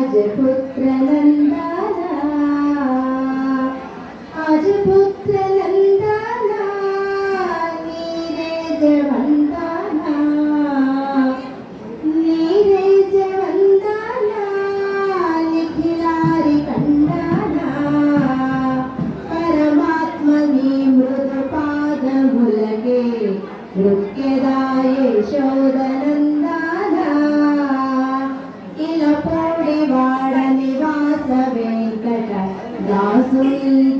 రాజపుత్ర నందానా రాజపుత్ర నందానా నీరే జవందానా నీరే జవందానా నిఖిలారి కందానా పరమాత్మ నీ మృదు పాదములకే నృత్యదాయేశో 老师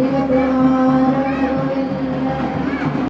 Thank you.